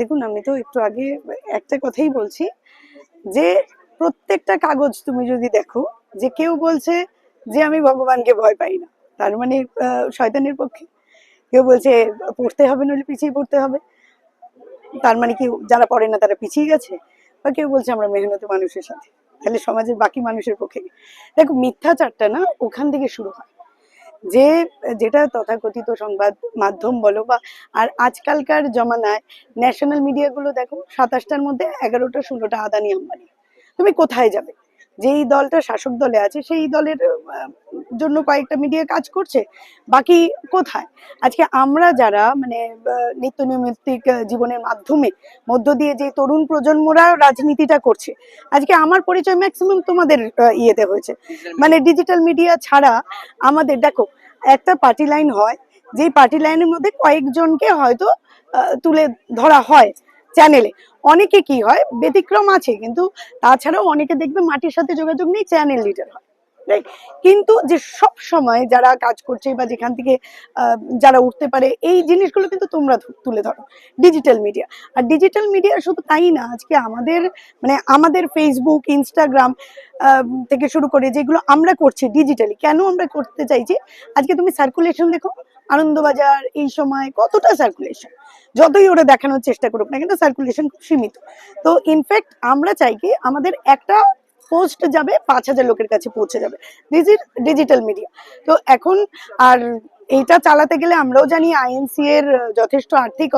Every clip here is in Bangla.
দেখুন, আমি তো একটু আগে একটা কথাই বলছি যে প্রত্যেকটা কাগজ তুমি যদি দেখো, যে কেউ বলছে যে আমি ভগবানকে ভয় পাই না, তার মানে শয়তানের পক্ষে। কেউ বলছে পড়তে হবে, নইলে পিছিয়ে পড়তে হবে। তার মানে কি, যারা পড়ে না তারা পিছিয়ে গেছে? বা কেউ বলছে আমরা মেহনতি মানুষের সাথে, তাহলে সমাজের বাকি মানুষের পক্ষে? দেখো, মিথ্যাচারটা না ওখান থেকে শুরু হয়। যে যেটা তথাকথিত সংবাদ মাধ্যম বলো বা, আর আজকালকার জমানায় ন্যাশনাল মিডিয়াগুলো দেখো, সাতাশটার মধ্যে এগারোটা, ষোলোটা আদানি আম্বানি। তুমি কোথায় যাবে? যেই দলটা শাসক দলে আছে, সেই দলের জন্য কয়েকটা মিডিয়া কাজ করছে বাকি কোথায়? আজকে আমরা যারা মানে নিত্য নৈমিত্তিক জীবনের মাধ্যমে মধ্য দিয়ে যে তরুণ প্রজন্মরা রাজনীতিটা করছে আজকে আমার পরিচয় ম্যাক্সিমাম তোমাদের ইয়েতে হয়েছে। মানে ডিজিটাল মিডিয়া ছাড়া আমাদের দেখো একটা পার্টি লাইন হয় যেই পার্টি লাইনের মধ্যে কয়েকজনকে হয়তো তুলে ধরা হয় চ্যানেলে অনেকে কি হয় ব্যতিক্রম আছে কিন্তু তাছাড়াও অনেকে দেখবে মাটির সাথে যোগাযোগ নেই চ্যানেল লিডার হয়। কিন্তু যে সব সময় যারা কাজ করছে বা যেখান থেকে যারা উঠতে পারে, এই জিনিসগুলো কিন্তু তোমরা তুলে ধরো। ডিজিটাল মিডিয়া আর ডিজিটাল মিডিয়া শুধু তাই না, আজকে আমাদের মানে আমাদের ফেসবুক ইনস্টাগ্রাম থেকে শুরু করে যেগুলো আমরা করছি ডিজিটালি কেন আমরা করতে চাইছি? আজকে তুমি সার্কুলেশন দেখো, আনন্দবাজার এই সময় কতটা সার্কুলেশন যতই ওরা দেখানোর চেষ্টা করুক না কিন্তু সার্কুলেশন খুব সীমিত। তো ইনফ্যাক্ট আমরা চাই কি আমাদের একটা পোস্ট যাবে, পাঁচ হাজার লোকের কাছে পৌঁছে যাবে। ডিজিটাল মিডিয়া তো এখন আর এইটা চালাতে গেলে আমরাও জানি আইএনসি এর যথেষ্ট আর্থিক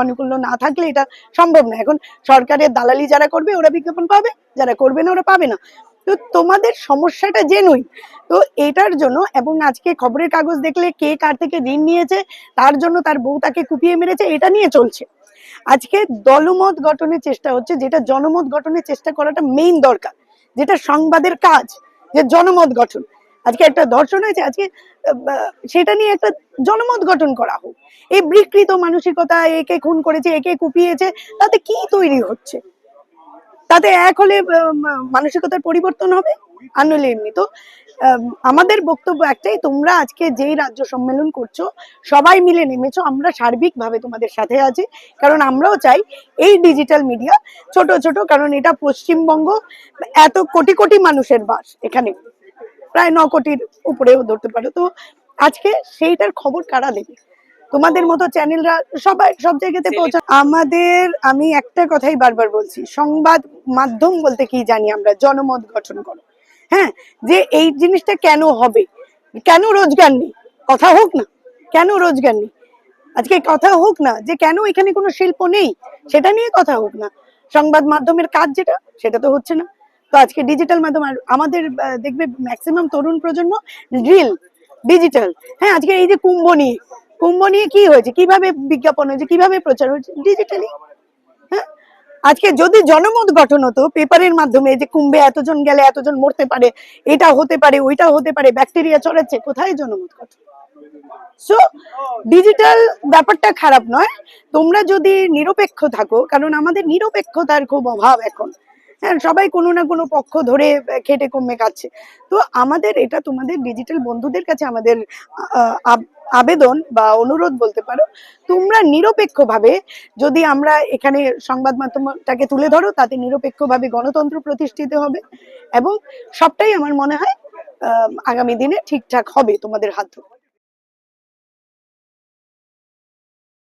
অনুকূল্য না থাকলে এটা সম্ভব না। এখন সরকারের দালালি যারা করবে, ওরা বিজ্ঞাপন পাবে, যারা করবে না, ওরা পাবে না। তো তোমাদের সমস্যাটা জেনুই তো এটার জন্য এবং আজকে খবরের কাগজ দেখলে কে কার থেকে ঋণ নিয়েছে, তার জন্য তার বউ তাকে কুপিয়ে মেরেছে, এটা নিয়ে চলছে। আজকে দলমত গঠনের চেষ্টা হচ্ছে, যেটা জনমত গঠনের চেষ্টা করাটা মেইন দরকার। যেটা সংবাদের কাজ, যে জনমত গঠন। আজকে একটা দর্শন হয়েছে, আজকে সেটা নিয়ে একটা জনমত গঠন করা হোক। এই বিকৃত মানসিকতা, একে খুন করেছে, একে কুপিয়েছে, তাতে কি তৈরি হচ্ছে? তাতে এক হলে মানসিকতার পরিবর্তন হবে? আর এমনি তো আমাদের বক্তব্য একটাই তোমরা আজকে যেই রাজ্য সম্মেলন করছ সবাই মিলে নেমেছো। আমরা সার্বিকভাবে তোমাদের সাথে আছি কারণ আমরাও চাই এই ডিজিটাল মিডিয়া ছোট ছোট কারণ এটা পশ্চিমবঙ্গ এত কোটি কোটি মানুষের বাস এখানে। প্রায় ন কোটির উপরেও ধরতে পারো। তো আজকে সেইটার খবর কারা দেবে? তোমাদের মতো চ্যানেলরা সবাই সব জায়গাতে পৌঁছা আমাদের আমি একটা কথাই বারবার বলছি সংবাদ মাধ্যম বলতে কি জানি আমরা? জনমত গঠন করো। হ্যাঁ যে এই জিনিসটা কেন হবে? কেন রোজগার নেই? কথা হোক না। কেন রোজগার নেই? আজকে কথা হোক না যে কেন এখানে কোনো শিল্প নেই? সেটা নিয়ে কথা হোক না। সংবাদ মাধ্যমের কাজ যেটা, সেটা তো হচ্ছে না। তো আজকে ডিজিটাল মাধ্যম আর আমাদের দেখবে ম্যাক্সিমাম তরুণ প্রজন্ম রিল ডিজিটাল হ্যাঁ আজকে এই যে কুম্ভ নিয়ে কুম্ভ নিয়ে কি হয়েছে? কীভাবে বিজ্ঞাপন হয়েছে? কীভাবে প্রচার হয়েছে? ডিজিটালি আজকে যদি জনমত গঠন হতো পেপারের মাধ্যমে যে কুম্ভে এতজন গেলে এতজন মরতে পারে, এটা হতে পারে, ওইটা হতে পারে ব্যাকটেরিয়া ছড়াচ্ছে কোথায় জনমত গঠন সো ডিজিটাল ব্যাপারটা খারাপ নয়। তোমরা যদি নিরপেক্ষ থাকো, কারণ আমাদের নিরপেক্ষতার খুব অভাব এখন। হ্যাঁ সবাই কোনো না কোনো পক্ষ ধরে খেটে কমে খাচ্ছে। তো আমাদের এটা তোমাদের ডিজিটাল বন্ধুদের কাছে আমাদের আবেদন বা অনুরোধ বলতে পারো, তোমরা নিরপেক্ষভাবে যদি আমরা এখানে সংবাদ মাধ্যমটাকে তুলে ধরো, তাতে নিরপেক্ষভাবে গণতন্ত্র প্রতিষ্ঠিত হবে এবং সবটাই আমার মনে হয় আগামী দিনে ঠিকঠাক হবে তোমাদের হাত ধরে।